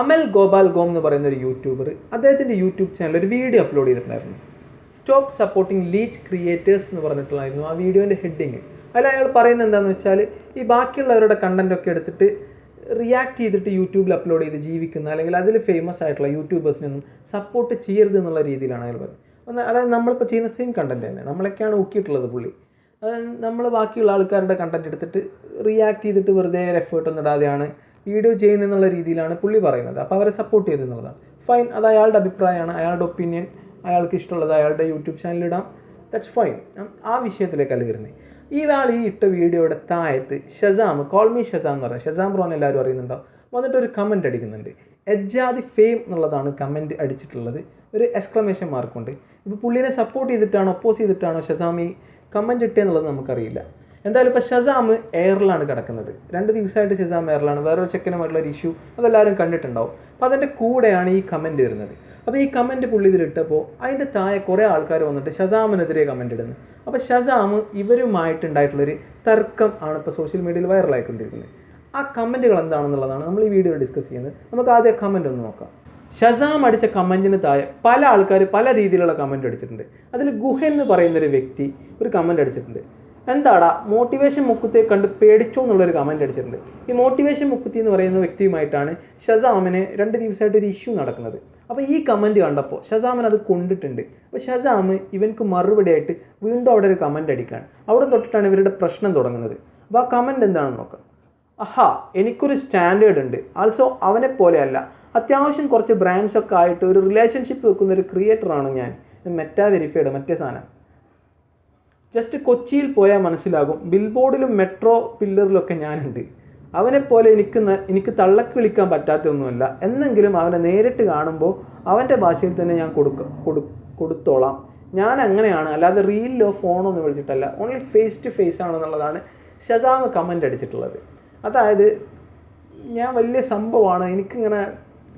അമൽ ഗോപാൽ ഗോം എന്ന് പറയുന്ന ഒരു യൂട്യൂബർ അദ്ദേഹത്തിന്റെ യൂട്യൂബ് ചാനൽ ഒരു വീഡിയോ അപ്ലോഡ് ചെയ്തിട്ടുണ്ടായിരുന്നു. സ്റ്റോപ്പ് സപ്പോർട്ടിങ് ലീച്ച് ക്രിയേറ്റേഴ്സ് എന്ന് പറഞ്ഞിട്ടുള്ളായിരുന്നു ആ വീഡിയോന്റെ ഹെഡിങ് അതിൽ അയാൾ പറയുന്നത് എന്താണെന്ന് വെച്ചാൽ ഈ ബാക്കിയുള്ളവരുടെ കണ്ടന്റ് ഒക്കെ എടുത്തിട്ട് റിയാക്ട് ചെയ്തിട്ട് യൂട്യൂബിൽ അപ്ലോഡ് ചെയ്ത് ജീവിക്കുന്ന അല്ലെങ്കിൽ അതിൽ ഫേമസ് ആയിട്ടുള്ള യൂട്യൂബേഴ്സിനൊന്നും സപ്പോർട്ട് ചെയ്യരുത് എന്നുള്ള രീതിയിലാണ് അയാൾ പറയുന്നത്. അതായത് നമ്മളിപ്പോൾ ചെയ്യുന്ന സെയിം കണ്ടന്റ് തന്നെ. നമ്മളൊക്കെയാണ് ഊക്കിയിട്ടുള്ളത് പുള്ളി. അതായത് നമ്മൾ ബാക്കിയുള്ള ആൾക്കാരുടെ കണ്ടന്റ് എടുത്തിട്ട് റിയാക്ട് ചെയ്തിട്ട് വെറുതെ ഒരു എഫേർട്ടൊന്നും ഇടാതെയാണ് വീഡിയോ ചെയ്യുന്നതെന്നുള്ള രീതിയിലാണ് പുള്ളി പറയുന്നത്. അപ്പോൾ അവരെ സപ്പോർട്ട് ചെയ്തു എന്നുള്ളതാണ് ഫൈൻ അത് അയാളുടെ അഭിപ്രായമാണ്. അയാളുടെ ഒപ്പീനിയൻ അയാൾക്ക് ഇഷ്ടമുള്ളത് അയാളുടെ യൂട്യൂബ് ചാനലിടാം ദാറ്റ്സ് ഫൈൻ ആ വിഷയത്തിലേക്കല്ല വരുന്നത് ഈ ആൾ ഈ ഇട്ട വീഡിയോയുടെ താഴത്ത് ഷസാം കോൾ മീ ഷസാം എന്ന് പറയുന്നത് ഷസാം ബ്രോന്ന് എല്ലാവരും അറിയുന്നുണ്ടോ? വന്നിട്ട് ഒരു കമന്റ് അടിക്കുന്നുണ്ട്. എജാദി ഫെയിം എന്നുള്ളതാണ് കമന്റ് അടിച്ചിട്ടുള്ളത്. ഒരു എക്സ്ക്ലമേഷൻ മാർക്കുണ്ട് ഇപ്പോൾ പുള്ളിനെ സപ്പോർട്ട് ചെയ്തിട്ടാണോ ഒപ്പോസ് ചെയ്തിട്ടാണോ ഷസാം ഈ കമന്റ് ഇട്ടതെന്നുള്ളത് നമുക്കറിയില്ല. എന്തായാലും ഇപ്പോൾ ഷസാം എയറിലാണ് കിടക്കുന്നത്. രണ്ട് ദിവസമായിട്ട് ഷസാം എയറിലാണ്. വേറൊരു ചെക്കനുമായിട്ടുള്ള ഒരു ഇഷ്യൂ അതെല്ലാവരും കണ്ടിട്ടുണ്ടാവും. അപ്പോൾ അതിന്റെ കൂടെയാണ് ഈ കമന്റ് വരുന്നത്. അപ്പോൾ ഈ കമന്റ് പുള്ളി ഇതിലിട്ടപ്പോൾ അതിന്റെ താഴെ കുറേ ആൾക്കാർ വന്നിട്ട് ഷസാമിനെതിരെ കമന്റ് ഇടുന്നു. അപ്പോൾ ഷസാം ഇവരുമായിട്ടുണ്ടായിട്ടുള്ളൊരു തർക്കം ആണ് ഇപ്പോൾ സോഷ്യൽ മീഡിയയിൽ വൈറലായിക്കൊണ്ടിരിക്കുന്നത് ആ കമന്റുകൾ എന്താണെന്നുള്ളതാണ് നമ്മൾ ഈ വീഡിയോ ഡിസ്കസ് ചെയ്യുന്നത്. നമുക്ക് ആദ്യം കമന്റ് ഒന്ന് നോക്കാം. ഷസാം അടിച്ച കമന്റിന് താഴെ പല ആൾക്കാർ പല രീതിയിലുള്ള കമന്റ് അടിച്ചിട്ടുണ്ട്. അതിൽ ഗുഹ എന്ന് പറയുന്ന ഒരു വ്യക്തി ഒരു കമന്റ് അടിച്ചിട്ടുണ്ട്. എന്താടാ മോട്ടിവേഷൻ മുക്കുത്തെ കണ്ട് പേടിച്ചോ എന്നുള്ളൊരു കമന്റ് അടിച്ചിട്ടുണ്ട്. ഈ മോട്ടിവേഷൻ മുക്കുത്തി എന്ന് പറയുന്ന വ്യക്തിയുമായിട്ടാണ് ഷസാമിന് രണ്ട് ദിവസമായിട്ട് ഒരു ഇഷ്യൂ നടക്കുന്നത്. അപ്പോൾ ഈ കമന്റ് കണ്ടപ്പോൾ ഷസാമൻ അത് കൊണ്ടിട്ടുണ്ട്. അപ്പോൾ ഷസാം ഇവൻക്ക് മറുപടിയായിട്ട് വീണ്ടും അവിടെ ഒരു കമന്റ് അടിക്കാൻ അവിടെ തൊട്ടിട്ടാണ് ഇവരുടെ പ്രശ്നം തുടങ്ങുന്നത്. അപ്പോൾ ആ കമന്റ് എന്താണെന്ന് നോക്കാം. അഹാ എനിക്കൊരു സ്റ്റാൻഡേർഡ് ഉണ്ട്. ആൾസോ അവനെ പോലെയല്ല. അത്യാവശ്യം കുറച്ച് ബ്രാൻഡ്സ് ഒക്കെ ആയിട്ട് ഒരു റിലേഷൻഷിപ്പ് വെക്കുന്ന ഒരു ക്രിയേറ്ററാണ് ഞാൻ. മെറ്റാ വെരിഫൈഡ് മറ്റേ സാധനം. ജസ്റ്റ് കൊച്ചിയിൽ പോയാൽ മനസ്സിലാകും. ബിൽബോർഡിലും മെട്രോ പില്ലറിലൊക്കെ ഞാനുണ്ട്. അവനെപ്പോലെ പോലെ എനിക്ക് എനിക്ക് തള്ളക്ക് വിളിക്കാൻ പറ്റാത്തൊന്നുമല്ല. എന്നെങ്കിലും അവനെ നേരിട്ട് കാണുമ്പോൾ അവന്റെ ഭാഷയിൽ തന്നെ ഞാൻ കൊടുക്ക കൊടു കൊടുത്തോളാം. ഞാൻ അങ്ങനെയാണ് അല്ലാതെ റീലിലോ ഫോണോ ഒന്നും വിളിച്ചിട്ടല്ല. ഓൺലി ഫേസ് ടു ഫേസ് ആണെന്നുള്ളതാണ് ഷസാമ് കമന്റ് അടിച്ചിട്ടുള്ളത്. അതായത് ഞാൻ വലിയ സംഭവമാണ്. എനിക്കിങ്ങനെ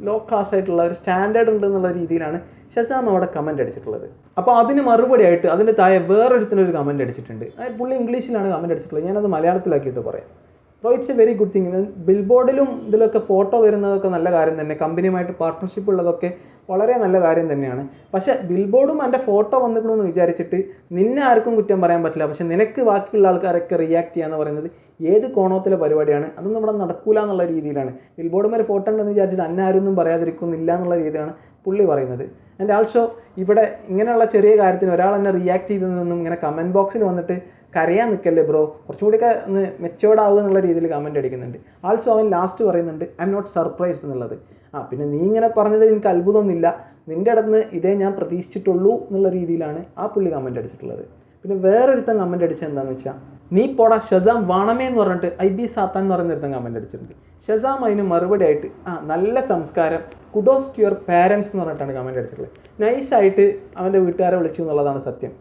ലോ ക്ലാസ് ആയിട്ടുള്ള ഒരു സ്റ്റാൻഡേർഡ് ഉണ്ട് എന്നുള്ള രീതിയിലാണ് ഷസാം അവിടെ കമന്റ് അടിച്ചിട്ടുള്ളത്. അപ്പോൾ അതിന് മറുപടിയായിട്ട് അതിന്റെ താഴെ വേറൊരുത്തിനൊരു കമന്റ് അടിച്ചിട്ടുണ്ട്. പുള്ളി ഇംഗ്ലീഷിലാണ് കമന്റ് അടിച്ചിട്ടുള്ളത്. ഞാനത് മലയാളത്തിലാക്കിയിട്ട് പറയാം. അപ്പോൾ it's a very good thing ബിൽബോർഡിലും ഇതിലൊക്കെ ഫോട്ടോ വരുന്നതൊക്കെ നല്ല കാര്യം തന്നെ. കമ്പനിയുമായിട്ട് പാർട്ട്ണർഷിപ്പ് ഉള്ളതൊക്കെ വളരെ നല്ല കാര്യം തന്നെയാണ്. പക്ഷേ ബിൽബോർഡും എന്റെ ഫോട്ടോ വന്നിക്കണമെന്ന് വിചാരിച്ചിട്ട് നിന്നെ ആർക്കും കുറ്റം പറയാൻ പറ്റില്ല. പക്ഷേ നിനക്ക് ബാക്കിയുള്ള ആൾക്കാരൊക്കെ റിയാക്ട് ചെയ്യാന്ന് പറയുന്നത് ഏത് കോണത്തിലെ പരിപാടിയാണ്? അതൊന്നും ഇവിടെ നടക്കൂല എന്നുള്ള രീതിയിലാണ്. ബിൽബോർഡും ഒരു ഫോട്ടോ ഉണ്ടെന്ന് വിചാരിച്ചിട്ട് അന്നെ ഒന്നും പറയാതിരിക്കുന്നില്ല എന്നുള്ള രീതിയാണ് പുള്ളി പറയുന്നത്. ആൻഡ് ആൾസോ ഇവിടെ ഇങ്ങനെയുള്ള ചെറിയ കാര്യത്തിന് ഒരാൾ എന്നെ റിയാക്ട് ചെയ്തതൊന്നും ഇങ്ങനെ കമന്റ് ബോക്സിൽ വന്നിട്ട് കരയാൻ നിൽക്കല്ലേ ബ്രോ കുറച്ചുകൂടിയൊക്കെ ഒന്ന് മെച്ചോർഡ് ആവുക എന്നുള്ള രീതിയിൽ കമന്റ് അടിക്കുന്നുണ്ട്. ആൾസോ അവൻ ലാസ്റ്റ് പറയുന്നുണ്ട് ഐ എം നോട്ട് സർപ്രൈസ്ഡ് എന്നുള്ളത്. ആ പിന്നെ നീ ഇങ്ങനെ പറഞ്ഞതിൽ എനിക്ക് അത്ഭുതമൊന്നുമില്ല. നിന്റെ അടുത്ത് ഇതേ ഞാൻ പ്രതീക്ഷിച്ചിട്ടുള്ളൂ എന്നുള്ള രീതിയിലാണ് ആ പുള്ളി കമന്റ് അടിച്ചിട്ടുള്ളത്. പിന്നെ വേറൊരുത്തൻ കമന്റ് അടിച്ചത് എന്താണെന്ന് വെച്ചാൽ നീ പോടാ ഷസാം വാണമേ എന്ന് പറഞ്ഞിട്ട് ഐ ബി സാത്താൻ എന്ന് പറയുന്ന ഒരുത്തൻ കമന്റ് അടിച്ചിട്ടുണ്ട്. ഷസാം അതിന് മറുപടി ആയിട്ട് ആ നല്ല സംസ്കാരം കുഡോസ് ടു യുവർ പാരൻസ് എന്ന് പറഞ്ഞിട്ടാണ് കമന്റ് അടിച്ചിട്ടുള്ളത്. നൈസായിട്ട് അവന്റെ വീട്ടുകാരെ വിളിച്ചു എന്നുള്ളതാണ് സത്യം.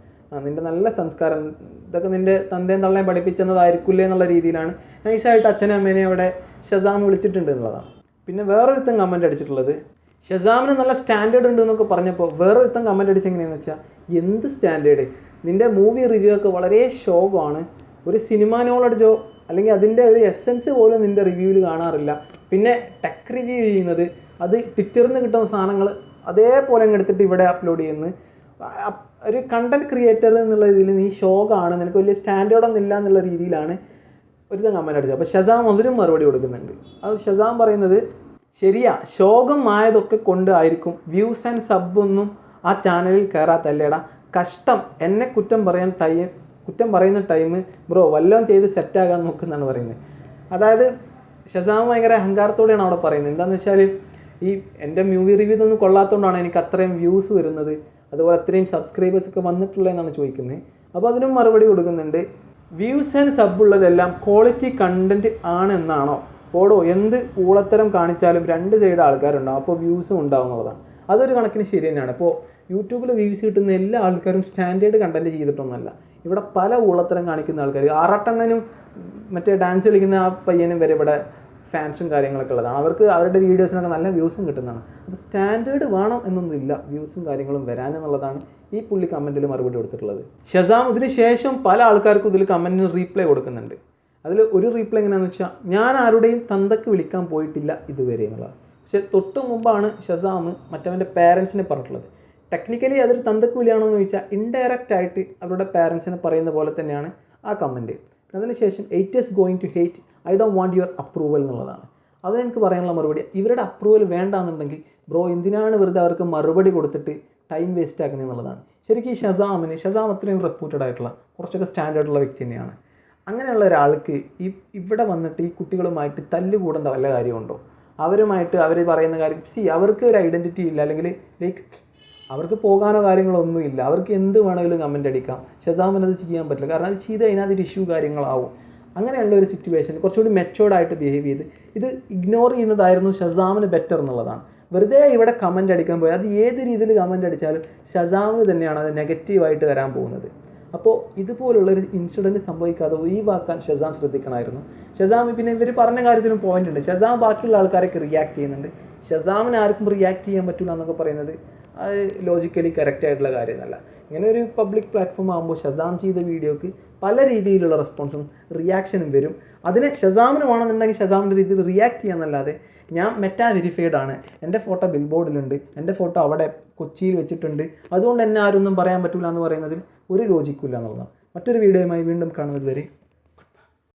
നിന്റെ നല്ല സംസ്കാരം ഇതൊക്കെ നിന്റെ തന്തയും തള്ളയും പഠിപ്പിച്ചെന്നതായിരിക്കില്ലേ എന്നുള്ള രീതിയിലാണ് നൈസായിട്ട് അച്ഛനും അമ്മേനെയും അവിടെ ഷസാം വിളിച്ചിട്ടുണ്ട് എന്നുള്ളതാണ്. പിന്നെ വേറൊരുത്തൻ കമന്റ് അടിച്ചിട്ടുള്ളത് ഷസാമിന് നല്ല സ്റ്റാൻഡേർഡ് ഉണ്ട് എന്നൊക്കെ പറഞ്ഞപ്പോൾ വേറൊരുത്തൻ അടിച്ച് എങ്ങനെയാണെന്ന് വെച്ചാൽ എന്ത് സ്റ്റാൻഡേർഡ് നിന്റെ മൂവി റിവ്യൂ ഒക്കെ വളരെ ശോകമാണ്. ഒരു സിനിമ നോളജോ അല്ലെങ്കിൽ അതിന്റെ ഒരു എസെൻസ് പോലും നിന്റെ റിവ്യൂവിൽ കാണാറില്ല. പിന്നെ ടെക് റിവ്യൂ ചെയ്യുന്നത് അത് ട്വിറ്ററിൽ നിന്ന് കിട്ടുന്ന സാധനങ്ങൾ അതേപോലെ അങ്ങ് എടുത്തിട്ട് ഇവിടെ അപ്ലോഡ് ചെയ്യുന്നു. ഒരു കണ്ടന്റ് ക്രിയേറ്റർ എന്നുള്ള രീതിയിൽ നീ ശോകമാണ് നിനക്ക് വലിയ സ്റ്റാൻഡേർഡ് ഒന്നും ഇല്ല എന്നുള്ള രീതിയിലാണ് ഒരു കമന്റ് അടിച്ചത്. അപ്പോൾ ഷസാം അതിനും മറുപടി കൊടുക്കുന്നുണ്ട്. അത് ഷസാം പറയുന്നത് ശരിയാ ശോകമായതൊക്കെ കൊണ്ടായിരിക്കും വ്യൂസ് ആൻഡ് സബ് ഒന്നും ആ ചാനലിൽ കയറാത്തല്ലേടാ കഷ്ടം. എന്നെ കുറ്റം പറയാൻ ടൈം കുറ്റം പറയുന്ന ടൈം ബ്രോ വല്ലതും ചെയ്ത് സെറ്റാകാൻ നോക്കുന്നതാണ് പറയുന്നത്. അതായത് ഷസാം ഭയങ്കര അഹങ്കാരത്തോടെയാണ് അവിടെ പറയുന്നത്. എന്താണെന്ന് വെച്ചാൽ ഈ എന്റെ മൂവി റിവ്യൂ ഇതൊന്നും കൊള്ളാത്തതുകൊണ്ടാണ് എനിക്ക് അത്രയും വ്യൂസ് വരുന്നത്. അതുപോലെ അത്രയും സബ്സ്ക്രൈബേഴ്സ് ഒക്കെ വന്നിട്ടുള്ളതെന്നാണ് ചോദിക്കുന്നത്. അപ്പോൾ അതിനും മറുപടി കൊടുക്കുന്നുണ്ട്. വ്യൂസ് ആൻഡ് സബ് ഉള്ളതെല്ലാം ക്വാളിറ്റി കണ്ടന്റ് ആണെന്നാണോ ഓടോ എന്ത് ഊളത്തരം കാണിച്ചാലും രണ്ട് സൈഡ് ആൾക്കാരുണ്ടാവും. അപ്പോൾ വ്യൂസും ഉണ്ടാവും എന്നുള്ളതാണ് അതൊരു കണക്കിന് ശരി തന്നെയാണ്. ഇപ്പോൾ യൂട്യൂബിൽ വ്യൂസ് കിട്ടുന്ന എല്ലാ ആൾക്കാരും സ്റ്റാൻഡേർഡ് കണ്ടന്റ് ചെയ്തിട്ടൊന്നുമല്ല. ഇവിടെ പല ഊളത്തരം കാണിക്കുന്ന ആൾക്കാർ ആറാട്ടണ്ണനും മറ്റേ ഡാൻസ് കളിക്കുന്ന ആ പയ്യനും വരെ ഇവിടെ ഫാൻസും കാര്യങ്ങളൊക്കെ ഉള്ളതാണ്. അവർക്ക് അവരുടെ വീഡിയോസിനൊക്കെ നല്ല വ്യൂസും കിട്ടുന്നതാണ്. അപ്പോൾ സ്റ്റാൻഡേർഡ് വേണം എന്നൊന്നുമില്ല. വ്യൂസും കാര്യങ്ങളും വരാനെന്നുള്ളതാണ് ഈ പുള്ളി കമന്റിൽ മറുപടി കൊടുത്തിട്ടുള്ളത്. ഷസാം ഇതിന് ശേഷം പല ആൾക്കാർക്കും ഇതിൽ കമന്റിന് റീപ്ലൈ കൊടുക്കുന്നുണ്ട്. അതിൽ ഒരു റീപ്ലൈ എങ്ങനെയാണെന്ന് വെച്ചാൽ ഞാൻ ആരുടെയും തന്തക്ക് വിളിക്കാൻ പോയിട്ടില്ല ഇതുവരെ എന്നുള്ളത്. പക്ഷേ തൊട്ട് മുമ്പാണ് ഷസാം മറ്റവന്റെ പേരൻസിനെ പറഞ്ഞിട്ടുള്ളത്. ടെക്നിക്കലി അതൊരു തന്തക്കൂലിയാണോ എന്ന് ചോദിച്ചാൽ ഇൻഡയറക്റ്റ് ആയിട്ട് അവരുടെ പാരൻസിനെ പറയുന്ന പോലെ തന്നെയാണ് ആ കമന്റ് അതിനുശേഷം hate is going to hate I don't want your approval എന്നുള്ളതാണ്. അത് എനിക്ക് പറയാനുള്ള മറുപടി ഇവരുടെ അപ്രൂവൽ വേണ്ടാന്നുണ്ടെങ്കിൽ ബ്രോ എന്തിനാണ് വെറുതെ അവർക്ക് മറുപടി കൊടുത്തിട്ട് ടൈം വേസ്റ്റ് ആക്കുന്നത് എന്നുള്ളതാണ്. ശരിക്കും ഈ ഷസാമിന് ഷസാം അത്രയും റെപ്യൂട്ടഡ് ആയിട്ടുള്ള കുറച്ചൊക്കെ സ്റ്റാൻഡേർഡ് ഉള്ള വ്യക്തി തന്നെയാണ്. അങ്ങനെയുള്ള ഒരാൾക്ക് ഈ ഇവിടെ വന്നിട്ട് ഈ കുട്ടികളുമായിട്ട് തല്ലുകൂടേണ്ട വല്ല കാര്യമുണ്ടോ? അവരുമായിട്ട് അവർ പറയുന്ന കാര്യം സി അവർക്ക് ഒരു ഐഡന്റിറ്റി ഇല്ല അല്ലെങ്കിൽ ലൈക്ക് അവർക്ക് പോകാനോ കാര്യങ്ങളോ ഒന്നും ഇല്ല. അവർക്ക് എന്ത് വേണമെങ്കിലും കമന്റ് അടിക്കാം. ഷസാമിന് ചെയ്യാൻ പറ്റില്ല. കാരണം അത് ചെയ്ത് അതൊരു ഇഷ്യൂ കാര്യങ്ങളാവും. അങ്ങനെയുള്ള ഒരു സിറ്റുവേഷൻ കുറച്ചുകൂടി മെച്ചോർഡായിട്ട് ബിഹേവ് ചെയ്ത് ഇത് ഇഗ്നോർ ചെയ്യുന്നതായിരുന്നു ഷസാമിന് ബെറ്റർ എന്നുള്ളതാണ്. വെറുതെ ഇവിടെ കമന്റ് അടിക്കാൻ പോയി. അത് ഏത് രീതിയിൽ കമന്റ് അടിച്ചാലും ഷസാമിന് തന്നെയാണ് അത് നെഗറ്റീവായിട്ട് വരാൻ പോകുന്നത്. അപ്പോൾ ഇതുപോലുള്ളൊരു ഇൻസിഡന്റ് സംഭവിക്കാതെ ഒഴിവാക്കാൻ ഷസാം ശ്രദ്ധിക്കണമായിരുന്നു. ഷസാം പിന്നെ ഇവർ പറഞ്ഞ കാര്യത്തിലും പോയിന്റ് ഉണ്ട്. ഷസാം ബാക്കിയുള്ള ആൾക്കാരൊക്കെ റിയാക്ട് ചെയ്യുന്നുണ്ട്. ഷസാമിന് ആർക്കും റിയാക്ട് ചെയ്യാൻ പറ്റില്ല എന്നൊക്കെ പറയുന്നത് അത് ലോജിക്കലി കറക്റ്റ് ആയിട്ടുള്ള കാര്യമല്ല. ഇങ്ങനെ ഒരു പബ്ലിക് പ്ലാറ്റ്ഫോം ആകുമ്പോൾ ഷസാം ചെയ്ത വീഡിയോക്ക് പല രീതിയിലുള്ള റെസ്പോൺസും റിയാക്ഷനും വരും. അതിനെ ഷസാമിന് വേണമെന്നുണ്ടെങ്കിൽ ഷസാമിന്റെ രീതിയിൽ റിയാക്ട് ചെയ്യാന്നല്ലാതെ ഞാൻ മെറ്റാ വെരിഫൈഡ് ആണ്. എന്റെ ഫോട്ടോ ബിൽബോർഡിലുണ്ട് എന്റെ ഫോട്ടോ അവിടെ കൊച്ചിയിൽ വെച്ചിട്ടുണ്ട്. അതുകൊണ്ട് എന്നെ ആരൊന്നും പറയാൻ പറ്റില്ല എന്ന് പറയുന്നതിൽ ഒരു ലോജിക്കില്ല എന്നുള്ളതാണ് മറ്റൊരു വീഡിയോയുമായി വീണ്ടും കാണുന്നത് വരെ